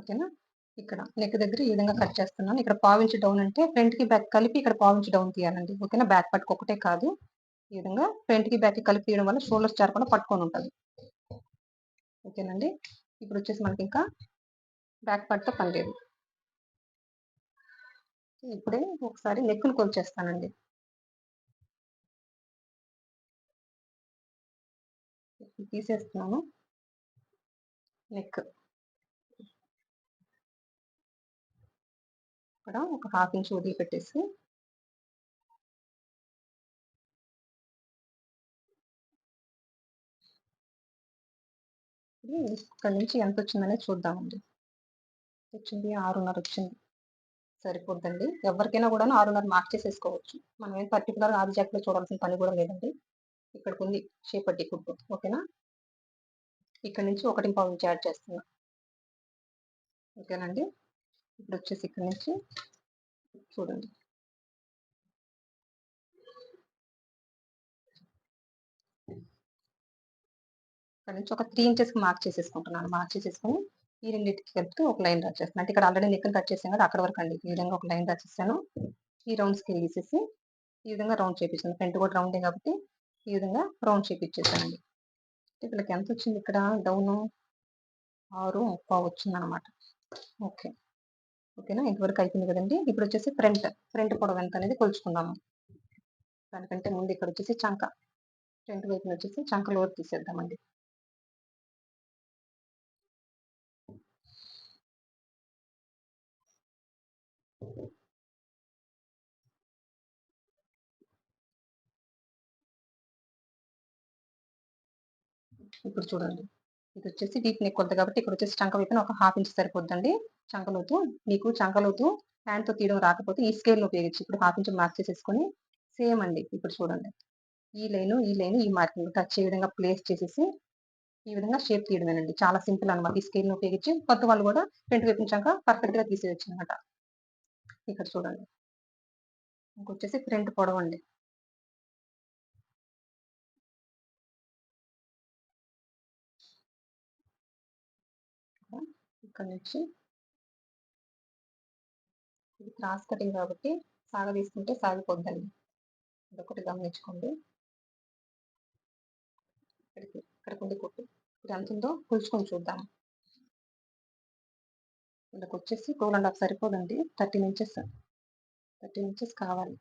ఓకేనా? ఇక్కడ నెక్ దగ్గర ఈ విధంగా కట్ చేస్తున్నాను. ఇక్కడ పావించి డౌన్ అంటే ఫ్రంట్కి బ్యాక్ కలిపి ఇక్కడ పావించి డౌన్ తీయాలండి. ఓకేనా? బ్యాక్ పట్టుకు ఒకటే కాదు. ఈ విధంగా ఫ్రంట్కి బ్యాక్కి కలిపి తీయడం వల్ల షోల్డర్స్ చేరకుండా పట్టుకొని ఉంటుంది. ఓకేనండి? ఇప్పుడు వచ్చేసి మనకి ఇంకా బ్యాక్ పార్ట్తో పని లేదు ఇప్పుడే ఒకసారి నెక్కులు కొలిచేస్తానండి. తీసేస్తున్నాను. నెక్ ఇక్కడ ఒక హాఫ్ ఇంచ్ వదిలిపెట్టేసి ఇక్కడ నుంచి ఎంత వచ్చిందనే చూద్దామండి. వచ్చింది ఆరున్నర వచ్చింది. సరిపోద్దండి. ఎవరికైనా కూడా ఆరున్నర మార్క్ చేసేసుకోవచ్చు. మనం ఏం పర్టికులర్ ఆది జాకెట్లో చూడాల్సిన పని కూడా లేదండి. ఇక్కడికి ఉంది షేపట్టి కుట్టు ఓకేనా? ఇక్కడ నుంచి ఒకటి పావు ఇంచ్ యాడ్ చేస్తున్నా. ఓకేనండి? ఇప్పుడు వచ్చేసి ఇక్కడ నుంచి చూడండి. ఇక్కడ నుంచి ఒక త్రీ ఇంచెస్ మార్క్ చేసేసుకుంటున్నాను. మార్క్ చేసేసుకొని ఈ రెండింటికి కలిపి ఒక లైన్ డ్రా చేస్తాను. అంటే ఇక్కడ ఆల్రెడీ నెక్కలు కట్ చేసాం కదా అక్కడ వరకు అండి. ఈ విధంగా ఒక లైన్ డ్రా ఈ రౌండ్ స్కేల్ తీసేసి ఈ విధంగా రౌండ్ చేపించాను ఫ్రంట్ కూడా రౌండే కాబట్టి ఈ విధంగా రౌండ్ చేపించేసానండి వీళ్ళకి ఎంత వచ్చింది ఇక్కడ? డౌన్ ఆరు ముప్పావు వచ్చింది అనమాట ఓకే. ఓకేనా? ఇంతవరకు అయిపోయింది కదండి. ఇప్పుడు వచ్చేసి ఫ్రంట్ ఫ్రంట్ పొడవు ఎంత అనేది కొలుచుకుందాము దానికంటే ముందు ఇక్కడ వచ్చేసి చంక. ఫ్రంట్ వైపున వచ్చేసి చంక లోతు తీసేద్దామండి. ఇప్పుడు చూడండి. ఇది వచ్చేసి డీప్ నెక్ కొలత కాబట్టి ఇక్కడ వచ్చేసి చంక వైపున ఒక హాఫ్ ఇంచ్ సరిపోద్దండి. చంకలోతు మీకు చంకలోతు హ్యాండ్తో తీయడం రాకపోతే ఈ స్కేల్ ఉపయోగించి ఇప్పుడు హాఫ్ ఇంచ్ మార్క్ చేసేసుకొని సేమ్ అండి. ఇప్పుడు చూడండి. ఈ లైన్ ఈ లైన్ ఈ మార్కింగ్ టచ్ ఏ విధంగా ప్లేస్ చేసేసి ఈ విధంగా షేప్ తీయడమేనండి. చాలా సింపుల్ అనమాట ఈ స్కేల్ని ఉపయోగించి. కొత్త వాళ్ళు కూడా ఫ్రంట్ వైపు చంక పర్ఫెక్ట్గా తీసేయచ్చు అనమాట ఇక్కడ చూడండి. ఇంకొచ్చేసి ఫ్రంట్ పొడవండి. ఇక్కడ నుంచి ఇది క్రాస్ కటింగ్ కాబట్టి సాగ తీసుకుంటే సాగిపోద్దండి. ఇదొకటి గమనించుకోండి. ఇక్కడికి ఇక్కడికి ఉంది కొట్టు ఇది ఎంత ఉందో పులుచుకొని చూద్దాం. ఇక్కడికి వచ్చేసి టూ అండ్ హాఫ్ సరిపోదండి. థర్టీన్ ఇంచెస్ థర్టీన్ ఇంచెస్ కావాలి.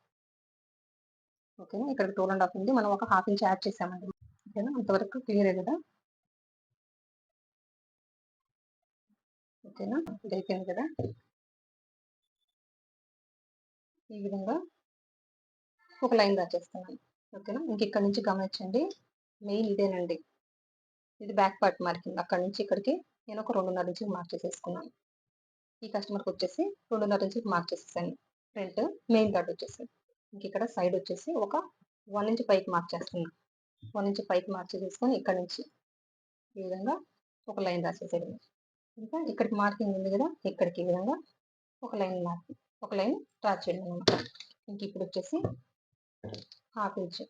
ఓకేనా? ఇక్కడ టూ అండ్ హాఫ్ ఉంది. మనం ఒక హాఫ్ ఇంచ్ యాడ్ చేసామండి. ఓకేనా? అంతవరకు క్లియరే కదా? ఓకేనా? ఇది కదా? ఈ విధంగా ఒక లైన్ రాచేస్తున్నాను ఓకేనా? ఇంక ఇక్కడ నుంచి గమనించండి. మెయిన్ ఇదేనండి. ఇది బ్యాక్ పార్ట్ మార్కింగ్. అక్కడ నుంచి ఇక్కడికి నేను ఒక రెండున్నర నుంచి మార్క్ చేసేసుకున్నాను ఈ కస్టమర్కి వచ్చేసి రెండున్నర నుంచి మార్క్ చేసేసాను ఫ్రంట్ మెయిన్ డాట్ వచ్చేసి. ఇంక ఇక్కడ సైడ్ వచ్చేసి ఒక వన్ ఇంచ్ పైకి మార్క్ చేస్తున్నాను వన్ ఇంచ్ పైకి మార్క్ చేసేసుకొని ఇక్కడ నుంచి ఈ విధంగా ఒక లైన్ రాసేసేది ఇంకా ఇక్కడికి మార్కింగ్ ఉంది కదా ఇక్కడికి ఈ విధంగా ఒక లైన్ మార్కింగ్ ఒక లైన్ డ్రా చేయండి అనమాట ఇంక ఇప్పుడు వచ్చేసి హాఫ్ ఇంచ్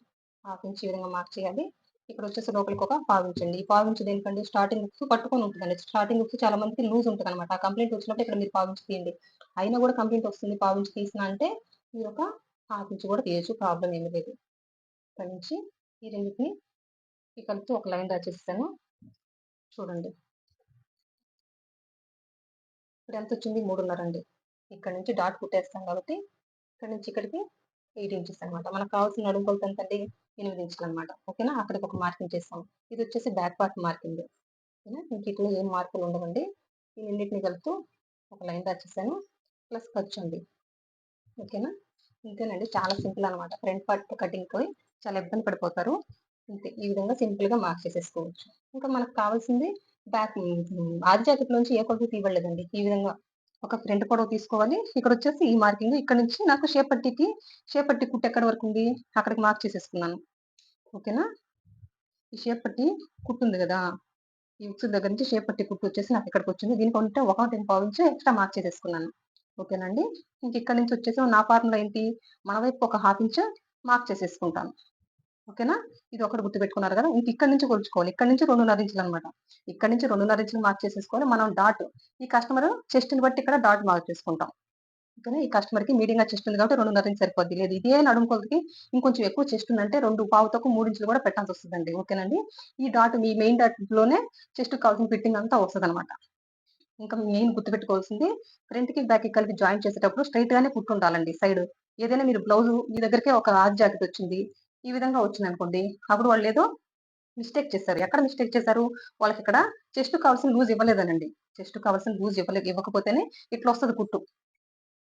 హాఫ్ ఇంచ్ ఈ విధంగా మార్క్ చేయాలి. ఇక్కడ వచ్చేసి లోపలికి ఒక పావించండి ఈ పావించి దేనికంటే స్టార్టింగ్ బుక్స్ పట్టుకొని ఉంటుందండి. స్టార్టింగ్ బుక్స్ చాలా మందికి లూజ్ ఉంటుంది అనమాట ఆ కంప్లైంట్ వచ్చినప్పుడు ఇక్కడ మీరు పావించి తీయండి. అయినా కూడా కంప్లైంట్ వస్తుంది పావించి తీసిన అంటే మీరు ఒక హాఫ్ ఇంచ్ కూడా తీయచ్చు ప్రాబ్లం ఏమి లేదు. ఇక్కడ నుంచి ఈ రెండింటిని ఈ కలుపుతూ ఒక లైన్ డ్రా చేస్తాను చూడండి. ఇక్కడ ఎంత వచ్చింది మూడున్నర అండి ఇక్కడ నుంచి డాట్ కుట్టేస్తాం కాబట్టి ఇక్కడ నుంచి ఇక్కడికి ఎయిట్ ఇంచెస్ అనమాట మనకు కావాల్సిన నడుము కొలత ఎంత అండి ఎనిమిది ఇంచులు అనమాట ఓకేనా? అక్కడికి ఒక మార్కింగ్ చేస్తాం ఇది వచ్చేసి బ్యాక్ పార్ట్ మార్కింగ్. ఓకేనా? ఇంక ఇట్లా ఏం మార్కులు ఉండవండి. ఈ రెండింటిని కలుపుతూ ఒక లైన్ రాసేసాను ప్లస్ ఖర్చు అండి ఓకేనా? ఇంతేనండి. చాలా సింపుల్ అనమాట ఫ్రంట్ పార్ట్ కటింగ్ పోయి చాలా ఇబ్బంది పడిపోతారు. అంతే. ఈ విధంగా సింపుల్గా మార్క్ చేసేసుకోవచ్చు. ఇంకా మనకు కావాల్సింది బ్యాక్ ఆది జాకెట్ నుంచి ఏ కొలత తీయబడలేదండి. ఈ విధంగా ఒక ఫ్రంట్ పొడవు తీసుకోవాలి. ఇక్కడ వచ్చేసి ఈ మార్కింగ్ ఇక్కడ నుంచి నాకు షేప్ షేపట్టి షేప్ కుట్టు ఎక్కడ వరకు ఉంది? అక్కడికి మార్క్ చేసేసుకున్నాను. ఓకేనా? ఈ షేపట్టి కుట్టు ఉంది కదా? ఈ ఉక్స్ దగ్గర నుంచి షేపట్టి కుట్టు వచ్చేసి నాకు ఇక్కడికి వచ్చింది. దీనికి ఉంటే ఒక టెన్ పావు ఎక్స్ట్రా మార్క్ చేసేసుకున్నాను. ఓకేనండి ఇంక ఇక్కడ నుంచి వచ్చేసి నా ఫార్ములా ఏంటి? మన వైపు ఒక హాఫ్ ఇంచ్ మార్క్ చేసేసుకుంటాను. ఓకేనా? ఇది ఒకటి గుర్తు పెట్టుకున్నారు కదా? ఇంక ఇక్కడ నుంచి కొలుచుకోవాలి. ఇక్కడ నుంచి రెండున్నర ఇంచులు అనమాట ఇక్కడ నుంచి రెండున్నర ఇంచులు మార్క్ చేసేసుకొని మనం డాట్ ఈ కస్టమర్ చెస్ట్ని బట్టి ఇక్కడ డాట్ మార్క్ చేసుకుంటాం. ఓకేనా? ఈ కస్టమర్కి మీడియం గా చెస్ట్ ఉంది కాబట్టి రెండున్నర ఇంచు సరిపోద్ది. లేదు ఇదే నడుము కొలతకి ఇంకొంచెం ఎక్కువ చెస్ట్ ఉందంటే రెండు పావుతకు మూడు ఇంచులు కూడా పెట్టాల్సి వస్తుందండి. ఓకేనండి? ఈ డాట్ మీ మెయిన్ డాట్లోనే చెస్ట్ కావాల్సిన ఫిట్టింగ్ అంతా వస్తుంది అనమాట ఇంకా మెయిన్ గుర్తుపెట్టుకోవాల్సింది ఫ్రంట్కి బ్యాక్కి కలిపి జాయిన్ చేసేటప్పుడు స్ట్రైట్ గానే కుట్టు ఉండాలండి సైడ్ ఏదైనా మీరు బ్లౌజ్ మీ దగ్గరకే ఒక ఆర్ట్ జాకెట్ వచ్చింది ఈ విధంగా వచ్చింది అనుకోండి అప్పుడు వాళ్ళు ఏదో మిస్టేక్ చేశారు. ఎక్కడ మిస్టేక్ చేశారు? వాళ్ళకి ఇక్కడ చెస్ట్ కావాల్సిన లూజ్ ఇవ్వలేదనండి. చెస్ట్ కావాల్సిన లూజ్ ఇవ్వలేదు ఇవ్వకపోతేనే ఇట్లా వస్తుంది కుట్టు.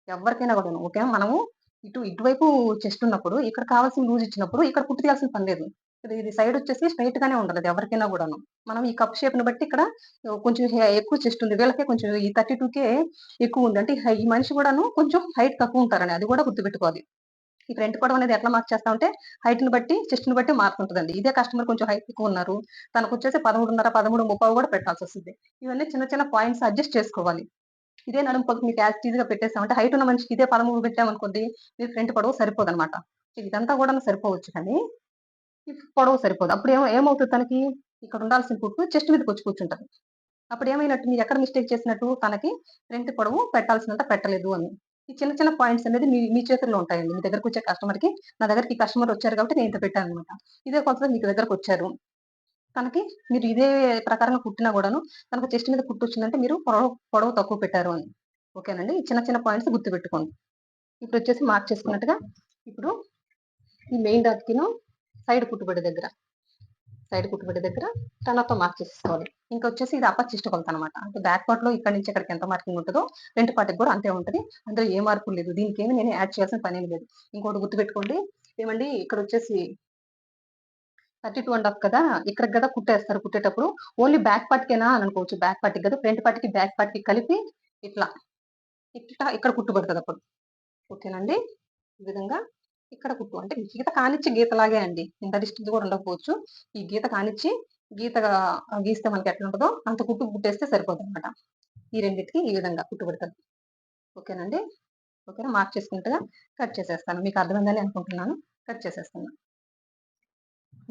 ఎవరికైనా కూడా ఓకే? మనము ఇటు ఇటువైపు చెస్ట్ ఉన్నప్పుడు ఇక్కడ కావాల్సిన లూజ్ ఇచ్చినప్పుడు ఇక్కడ కుట్టు తీయాల్సిన పని లేదు. ఇది- సైడ్ వచ్చేసి స్ట్రైట్ గానే ఉండాలి ఎవరికైనా కూడాను. మనం ఈ కప్ షేప్ని బట్టి ఇక్కడ కొంచెం ఎక్కువ చెస్ట్ ఉంది. వీళ్ళకే కొంచెం ఈ థర్టీ టూ కే ఎక్కువ ఉంది అంటే ఈ మనిషి కూడాను కొంచెం హైట్ తక్కువ ఉంటారని అది కూడా గుర్తుపెట్టుకోవాలి. ఈ ఫ్రంట్ పడవ అనేది ఎట్లా మార్క్ చేస్తా ఉంటే హైట్ని బట్టి చెస్ట్ని బట్టి మారుతుంటుందండి ఇదే కస్టమర్ కొంచెం హైట్ ఎక్కువ ఉన్నారు. తనకు వచ్చేసి పదమూడున్నర పదమూడు ముప్పై కూడా పెట్టాల్సి వస్తుంది. ఇవన్నీ చిన్న చిన్న పాయింట్స్ అడ్జస్ట్ చేసుకోవాలి. ఇదే నడుము పొడుగు మీకు యాజ్ ఈజీగా పెట్టేస్తామంటే హైట్ ఉన్న మనిషికి ఇదే పదమూడు పెట్టామనుకోండి మీ ఫ్రంట్ పొడవు సరిపోదు అనమాట ఇదంతా కూడా సరిపోవచ్చు కానీ పొడవు సరిపోదు. అప్పుడు ఏమో ఏమవుతుంది తనకి? ఇక్కడ ఉండాల్సిన పుట్టు చెస్ట్ మీదకి వచ్చి కూర్చుంటది. అప్పుడు ఏమైనట్టు మీరు ఎక్కడ మిస్టేక్ చేసినట్టు తనకి ఫ్రంట్ పొడవు పెట్టాల్సినంత పెట్టలేదు అని. ఈ చిన్న చిన్న పాయింట్స్ అనేది మీ మీ చేతుల్లో ఉంటాయండి. మీ దగ్గరకు వచ్చే కస్టమర్కి నా దగ్గరికి కస్టమర్ వచ్చారు కాబట్టి నేను ఇంత పెట్టాను అనమాట ఇదే కొలత మీకు దగ్గరకు వచ్చారు. తనకి మీరు ఇదే ప్రకారంగా కుట్టినా కూడాను తనకు చెస్ట్ మీద కుట్టు వచ్చిందంటే మీరు పొడవు పొడవు తక్కువ పెట్టారు అని. ఓకేనండి? ఈ చిన్న చిన్న పాయింట్స్ గుర్తు పెట్టుకోండి ఇప్పుడు వచ్చేసి మార్క్ చేసుకున్నట్టుగా ఇప్పుడు ఈ మెయిన్ డాట్కిను సైడ్ కుట్టుబడి దగ్గర. సైడ్ కుట్టుబడి దగ్గర టనర్తో మార్క్ చేసేసుకోవాలి. ఇంకా వచ్చేసి ఇది అప్పర్ చెస్ట్ కొలత అనమాట అంటే బ్యాక్ పార్ట్లో ఇక్కడ నుంచి ఇక్కడికి ఎంత మార్కింగ్ ఉంటుందో ఫ్రంట్ పార్ట్కి కూడా అంతే ఉంటుంది. అందులో ఏ మార్పు లేదు. దీనికి ఏమి నేను యాడ్ చేయాల్సిన పని లేదు. ఇంకోటి గుర్తుపెట్టుకోండి. ఏమండి? ఇక్కడ వచ్చేసి థర్టీ టూ అండ్ హాఫ్ కదా? ఇక్కడ కదా కుట్టేస్తారు. కుట్టేటప్పుడు ఓన్లీ బ్యాక్ పార్ట్కేనా అని అనుకోవచ్చు. బ్యాక్ పార్ట్కి కదా. ఫ్రంట్ పార్ట్కి బ్యాక్ పార్ట్కి కలిపి ఇట్లా. ఇట్లా ఇక్కడ కుట్టుబడుతుంది అప్పుడు. ఓకేనండి ఈ విధంగా ఇక్కడ కుట్టు అంటే గీత కానిచ్చి గీతలాగే అండి. ఇంత డిస్టెన్స్ కూడా ఉండకపోవచ్చు. ఈ గీత కానిచ్చి గీత గీస్తే మనకి ఎట్లా ఉంటుందో అంత కుట్టు కుట్టేస్తే సరిపోతుంది అనమాట ఈ రెండింటికి ఈ విధంగా కుట్టు పెడతాను. ఓకేనండి? ఓకేనా? మార్క్ చేసుకుంటగా కట్ చేసేస్తాను. మీకు అర్థమైందని అనుకుంటున్నాను. కట్ చేసేస్తాను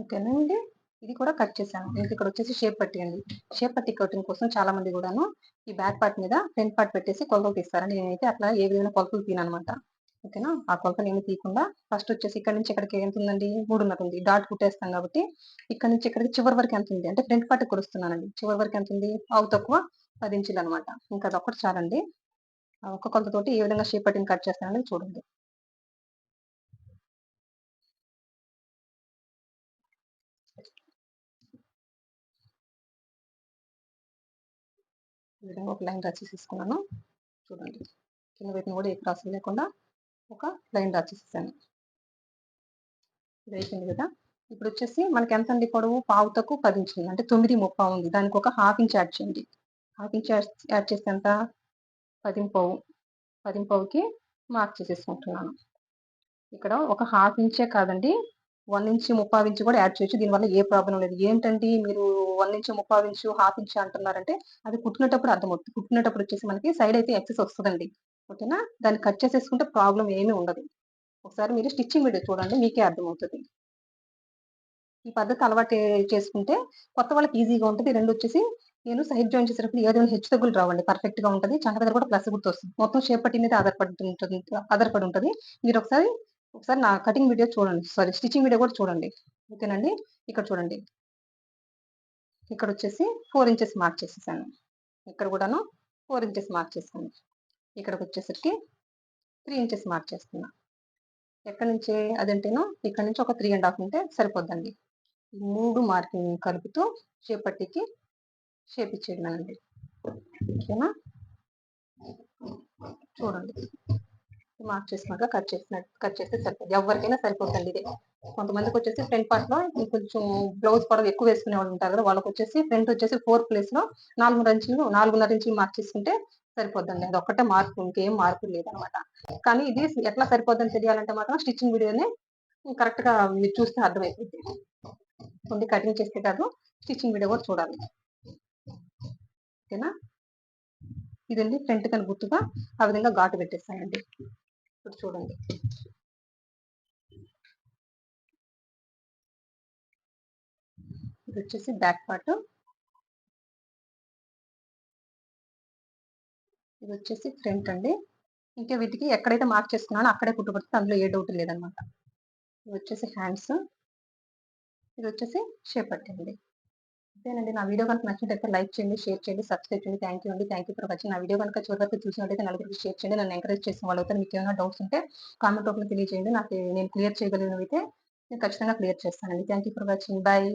ఓకేనా అండి ఇది కూడా కట్ చేశాను. దీనికి ఇక్కడ వచ్చేసి షేప్ పట్టి అండి షేప్ పట్టి కటింగ్ కోసం చాలా మంది కూడాను ఈ బ్యాక్ పార్ట్ మీద ఫ్రంట్ పార్ట్ పెట్టేసి కొలతలు తీస్తారని నేనైతే అట్లా ఏ విధమైన కొలతలు తీనమాట ఓకేనా? ఆ కొలత ఏమి తీయకుండా ఫస్ట్ వచ్చేసి ఇక్కడ నుంచి ఇక్కడికి ఎంత ఉందండి? మూడున్నర ఉంది. డాట్ కుట్టేస్తాం కాబట్టి ఇక్కడ నుంచి ఇక్కడికి చివరి వరకు ఎంత ఉంది? అంటే ఫ్రంట్ పార్ట్ కురుస్తున్నానండి. చివరి వరకు ఎంత ఉంది? అవు తక్కువ పది ఇంచులు అనమాట ఇంకా అదొకటి చాలండి. ఒక కొలతతోటి ఏ విధంగా షేప్ పట్టిన కట్ చేస్తానండి చూడండి. ఈ విధంగా ఒక లైన్ రాసి తీసుకున్నాను చూడండి. కింద వీటిని కూడా ఏ క్రాసింగ్ లేకుండా ఒక లైన్ డ్రా చేసేసాను కదా. ఇప్పుడు వచ్చేసి మనకి ఎంత అండి పొడవు? పావు తక్కువ పది ఇంచులు అంటే తొమ్మిది ముప్పా ఉంది. దానికి ఒక హాఫ్ ఇంచ్ యాడ్ చేయండి. హాఫ్ ఇంచ్ యాడ్ చేస్తే ఎంత? పదింపవు. పదింపవుకి మార్క్ చేసేసుకుంటున్నాను. ఇక్కడ ఒక హాఫ్ ఇంచే కాదండి. వన్ ఇంచ్ ముప్పా ఇంచ్ కూడా యాడ్ చేయొచ్చు. దీనివల్ల ఏ ప్రాబ్లం లేదు. ఏంటండి మీరు వన్ ఇంచ్ ముప్పా ఇంచు హాఫ్ ఇంచ్ అంటున్నారంటే అది కుట్టినప్పుడు అర్థమవుతుంది. కుట్టినప్పుడు వచ్చేసి మనకి సైడ్ అయితే ఎక్సెస్ వస్తుందండి. ఓకేనా దాన్ని కట్ చేసేసుకుంటే ప్రాబ్లం ఏమీ ఉండదు. ఒకసారి మీరు స్టిచ్చింగ్ వీడియో చూడండి మీకే అర్థమవుతుంది. ఈ పద్ధతి అలవాటు చేసుకుంటే కొత్త వాళ్ళకి ఈజీగా ఉంటుంది. రెండు వచ్చేసి నేను సైడ్ జాయిన్ చేసేటప్పుడు ఏదైనా హెచ్చు తగ్గులు రావండి. పర్ఫెక్ట్గా ఉంటుంది. చంక దగ్గర కూడా ప్లస్ గుర్తు వస్తుంది మొత్తం షేప్ మీద ఆధారపడి ఉంటుంది. ఆధారపడి ఉంటుంది. మీరు ఒకసారి ఒకసారి నా కటింగ్ వీడియో చూడండి. సారీ స్టిచ్చింగ్ వీడియో కూడా చూడండి. ఓకేనండి? ఇక్కడ చూడండి. ఇక్కడ వచ్చేసి ఫోర్ ఇంచెస్ మార్క్ చేసేసాను. ఇక్కడ కూడాను ఫోర్ ఇంచెస్ మార్క్ చేసాను ఇక్కడికి వచ్చేసరికి త్రీ ఇంచెస్ మార్క్ చేస్తున్నా. ఎక్కడి నుంచి అదంటేనో ఇక్కడ నుంచి ఒక త్రీ అండ్ హాఫ్ ఉంటే సరిపోద్దండి. ఈ మూడు మార్కింగ్ కలుపుతూ చేపట్టికి షేప్ ఇచ్చేయడమేనండి ఓకేనా? చూడండి. మార్క్ చేసినాక కట్ చేసినట్టు కట్ చేస్తే సరిపోతుంది ఎవరికైనా సరిపోతుంది ఇది. కొంతమందికి వచ్చేసి ఫ్రంట్ పార్ట్లో కొంచెం బ్లౌజ్ పొడవు ఎక్కువ వేసుకునే వాళ్ళు ఉంటారు కదా వాళ్ళకి వచ్చేసి ఫ్రంట్ వచ్చేసి ఫోర్ ప్లేస్లో నాలుగున్నర ఇంచులు నాలుగున్నర ఇంచులు మార్క్ చేసుకుంటే సరిపోద్దండి అది ఒక్కటే మార్పు ఇంకేం మార్పు లేదనమాట. కానీ ఇది ఎట్లా సరిపోద్దని తెలియాలంటే మాత్రం స్టిచ్చింగ్ వీడియోనే కరెక్ట్గా మీరు చూస్తే అర్థమైపోతుంది కొన్ని కటింగ్ చేస్తే కాదు స్టిచ్చింగ్ వీడియో కూడా చూడాలి. ఓకేనా? ఇదండి ఫ్రంట్ కని గుర్తుగా ఆ విధంగా ఘాటు పెట్టేస్తాయండి ఇప్పుడు చూడండి. ఇది వచ్చేసి బ్యాక్ పార్ట్. ఇది వచ్చేసి ఫ్రంట్ అండి. ఇంకా వీటికి ఎక్కడైతే మార్క్ చేసుకున్నానో అక్కడే కుట్టుబడుతుంది అందులో ఏ డౌట్ లేదనమాట ఇది వచ్చేసి హ్యాండ్స్ ఇది వచ్చేసి షేప్ అండి. అంతేనండి. నా వీడియో కనుక నచ్చినట్టయితే లైక్ చేయండి షేర్ చేయండి సబ్స్క్రైబ్ చేయండి. థ్యాంక్ యూ అండి. థ్యాంక్ యూ ఫర్ వాచింగ్ నా వీడియో కనుక చివరి చూసినట్టయితే నలుగురికి షేర్ చేయండి. నన్ను ఎంకరేజ్ చేసిన వాళ్ళు అయితే మీకు ఏమైనా డౌట్స్ ఉంటే కామెంట్ రూపంలో తెలియజేయండి. నాకు నేను క్లియర్ చేయగలిగినవి అయితే నేను ఖచ్చితంగా క్లియర్ చేస్తానండి. Thank you for watching bye